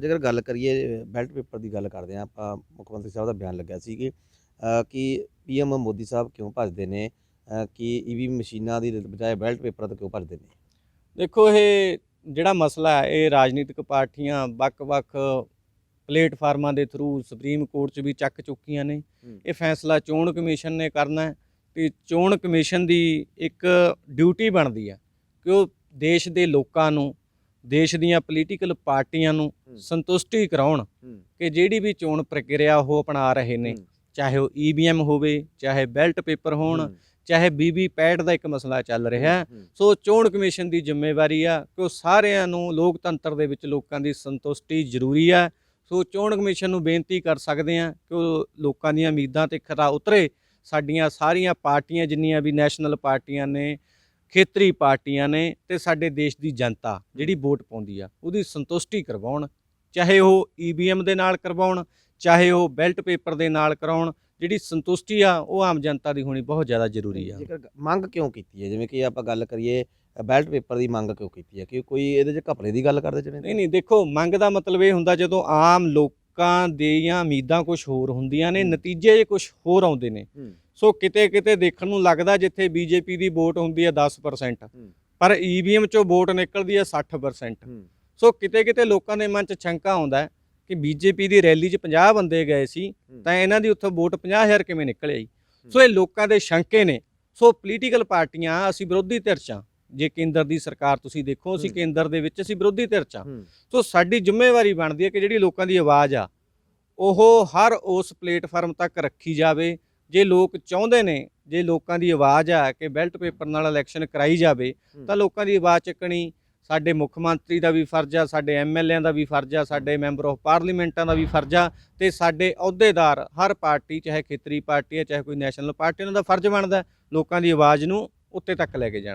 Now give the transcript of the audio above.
ਜੇਕਰ ਗੱਲ ਕਰੀਏ ਬੈਲਟ ਪੇਪਰ ਦੀ ਗੱਲ ਕਰਦੇ ਹਾਂ ਆਪਾਂ ਮੁੱਖ ਮੰਤਰੀ ਸਾਹਿਬ ਦਾ ਬਿਆਨ ਲੱਗਿਆ ਸੀ ਕਿ ਕਿ ਪੀਐਮ ਮੋਦੀ ਸਾਹਿਬ ਕਿਉਂ ਭੱਜਦੇ ਨੇ? ਕਿ ਈਵੀ ਮਸ਼ੀਨਾਂ ਦੀ ਬਜਾਏ ਬੈਲਟ ਪੇਪਰ ਤੋਂ ਕਿਉਂ ਭੱਜਦੇ ਨੇ? ਦੇਖੋ ਇਹ ਜਿਹੜਾ ਮਸਲਾ ਹੈ ਇਹ ਰਾਜਨੀਤਿਕ ਪਾਰਟੀਆਂ ਵੱਖ-ਵੱਖ ਪਲੇਟਫਾਰਮਾਂ ਦੇ ਥਰੂ ਸੁਪਰੀਮ ਕੋਰਟ 'ਚ ਵੀ ਚੱਕ ਚੁੱਕੀਆਂ ਨੇ। ਇਹ ਫੈਸਲਾ ਚੋਣ ਕਮਿਸ਼ਨ ਨੇ ਕਰਨਾ ਤੇ ਚੋਣ ਕਮਿਸ਼ਨ ਦੀ ਇੱਕ ਡਿਊਟੀ ਬਣਦੀ ਹੈ ਕਿ ਉਹ ਦੇਸ਼ ਦੇ ਲੋਕਾਂ ਨੂੰ ਦੇਸ਼ ਦੀਆਂ ਪੋਲੀਟੀਕਲ ਪਾਰਟੀਆਂ ਨੂੰ। ਸੰਤੁਸ਼ਟੀ ਕਰਾਉਣ ਕਿ ਜਿਹੜੀ ਵੀ ਚੋਣ ਪ੍ਰਕਿਰਿਆ ਉਹ ਅਪਣਾ ਰਹੇ ਨੇ ਚਾਹੇ ਉਹ ਈਵੀਐਮ ਹੋਵੇ ਚਾਹੇ ਬੈਲਟ ਪੇਪਰ ਹੋਣ ਚਾਹੇ ਬੀਬੀ ਪੈਡ ਦਾ ਇੱਕ ਮਸਲਾ ਚੱਲ ਰਿਹਾ। ਸੋ ਚੋਣ ਕਮਿਸ਼ਨ ਦੀ ਜ਼ਿੰਮੇਵਾਰੀ ਆ ਕਿ ਉਹ ਸਾਰਿਆਂ ਨੂੰ ਲੋਕਤੰਤਰ ਦੇ ਵਿੱਚ ਲੋਕਾਂ ਦੀ ਸੰਤੁਸ਼ਟੀ ਜ਼ਰੂਰੀ ਆ। ਸੋ ਚੋਣ ਕਮਿਸ਼ਨ ਨੂੰ ਬੇਨਤੀ ਕਰ ਸਕਦੇ ਆ ਕਿ ਉਹ ਲੋਕਾਂ ਦੀਆਂ ਉਮੀਦਾਂ ਤੇ ਖਰਾ ਉਤਰੇ। ਸਾਡੀਆਂ ਸਾਰੀਆਂ ਪਾਰਟੀਆਂ ਜਿੰਨੀਆਂ ਵੀ ਨੈਸ਼ਨਲ ਪਾਰਟੀਆਂ ਨੇ ਖੇਤਰੀ ਪਾਰਟੀਆਂ ਨੇ ਤੇ ਸਾਡੇ ਦੇਸ਼ ਦੀ ਜਨਤਾ ਜਿਹੜੀ ਵੋਟ ਪਾਉਂਦੀ ਆ ਉਹਦੀ ਸੰਤੁਸ਼ਟੀ ਕਰਵਾਉਣ ਚਾਹੇ ਉਹ ਈਵੀਐਮ ਦੇ ਨਾਲ ਕਰਵਾਉਣ ਚਾਹੇ ਉਹ ਬੈਲਟ ਪੇਪਰ ਦੇ ਨਾਲ ਕਰਾਉਣ ਜਿਹੜੀ ਸੰਤੁਸ਼ਟੀ ਆ ਉਹ ਆਮ ਜਨਤਾ ਦੀ ਹੋਣੀ ਬਹੁਤ ਜ਼ਿਆਦਾ ਜ਼ਰੂਰੀ ਆ। ਜੇਕਰ ਮੰਗ ਕਿਉਂ ਕੀਤੀ ਹੈ? ਜਿਵੇਂ ਕਿ ਆਪਾਂ ਗੱਲ ਕਰੀਏ ਬੈਲਟ ਪੇਪਰ ਦੀ ਮੰਗ ਕਿਉਂ ਕੀਤੀ ਹੈ? ਕਿ ਕੋਈ ਇਹਦੇ 'ਚ ਘਪਲੇ ਦੀ ਗੱਲ ਕਰਦੇ ਜਿਹੜੇ ਨਹੀਂ ਨਹੀਂ ਦੇਖੋ ਮੰਗ ਦਾ ਮਤਲਬ ਇਹ ਹੁੰਦਾ ਜਦੋਂ ਆਮ ਲੋਕਾਂ ਦੀਆਂ ਉਮੀਦਾਂ ਕੁਝ ਹੋਰ ਹੁੰਦੀਆਂ ਨੇ। ਨਤੀਜੇ ਕੁਝ ਹੋਰ ਆਉਂਦੇ ਨੇ। ਸੋ ਕਿਤੇ ਕਿਤੇ ਦੇਖਣ ਨੂੰ ਲੱਗਦਾ ਜਿੱਥੇ ਬੀਜੇਪੀ ਦੀ ਵੋਟ ਹੁੰਦੀ ਹੈ 10% ਹੂੰ। ਪਰ ਈਵੀਐਮ ਚੋਂ ਵੋਟ ਨਿਕਲਦੀ ਹੈ 60% ਸੋ ਕਿਤੇ ਕਿਤੇ ਲੋਕਾਂ ਦੇ ਮਨ 'ਚ ਸ਼ੰਕਾ ਆਉਂਦਾ ਹੈ ਕਿ ਬੀਜੇਪੀ ਦੀ ਰੈਲੀ 'ਚ 50 ਬੰਦੇ ਗਏ ਸੀ ਤਾਂ ਇਹਨਾਂ ਦੀ ਉੱਥੋਂ ਵੋਟ 50000 ਕਿਵੇਂ ਨਿਕਲ ਆਈ ਸੋ ਇਹ ਲੋਕਾਂ ਦੇ ਸ਼ੰਕੇ ਨੇ। ਸੋ ਪੋਲੀਟੀਕਲ ਪਾਰਟੀਆਂ ਅਸੀਂ ਵਿਰੋਧੀ ਧਿਰ 'ਚ ਜੇ ਕੇਂਦਰ ਦੀ ਸਰਕਾਰ ਤੁਸੀਂ ਦੇਖੋ ਅਸੀਂ। ਕੇਂਦਰ ਦੇ ਵਿੱਚ ਅਸੀਂ ਵਿਰੋਧੀ ਧਿਰ 'ਚ। ਸੋ ਸਾਡੀ ਜ਼ਿੰਮੇਵਾਰੀ ਬਣਦੀ ਹੈ ਕਿ ਜਿਹੜੀ ਲੋਕਾਂ ਦੀ ਆਵਾਜ਼ ਆ ਉਹ ਹਰ ਉਸ ਪਲੇਟਫਾਰਮ ਤੱਕ ਰੱਖੀ ਜਾਵੇ ਜੇ ਲੋਕ ਚਾਹੁੰਦੇ ਨੇ ਜੇ ਲੋਕਾਂ ਦੀ ਆਵਾਜ਼ ਆ ਕਿ ਬੈਲਟ ਪੇਪਰ ਨਾਲ ਇਲੈਕਸ਼ਨ ਕਰਾਈ ਜਾਵੇ। ਤਾਂ ਲੋਕਾਂ ਦੀ ਆਵਾਜ਼ ਚੱਕਣੀ ਸਾਡੇ ਮੁੱਖ ਮੰਤਰੀ ਦਾ ਵੀ ਫਰਜ਼ ਆ ਸਾਡੇ ਐਮਐਲਏਆਂ ਦਾ ਵੀ ਫਰਜ਼ ਆ ਸਾਡੇ ਮੈਂਬਰ ਆਫ ਪਾਰਲੀਮੈਂਟਾਂ ਦਾ ਵੀ ਫਰਜ਼ ਆ ਤੇ ਸਾਡੇ ਅਹੁਦੇਦਾਰ ਹਰ ਪਾਰਟੀ ਚਾਹੇ ਖੇਤਰੀ ਪਾਰਟੀ ਹੈ ਚਾਹੇ ਕੋਈ ਨੈਸ਼ਨਲ ਪਾਰਟੀ ਉਹਨਾਂ ਦਾ ਫਰਜ਼ ਬਣਦਾ ਲੋਕਾਂ ਦੀ ਆਵਾਜ਼ ਨੂੰ ਉੱਤੇ ਤੱਕ ਲੈ ਕੇ ਜਾਣਾ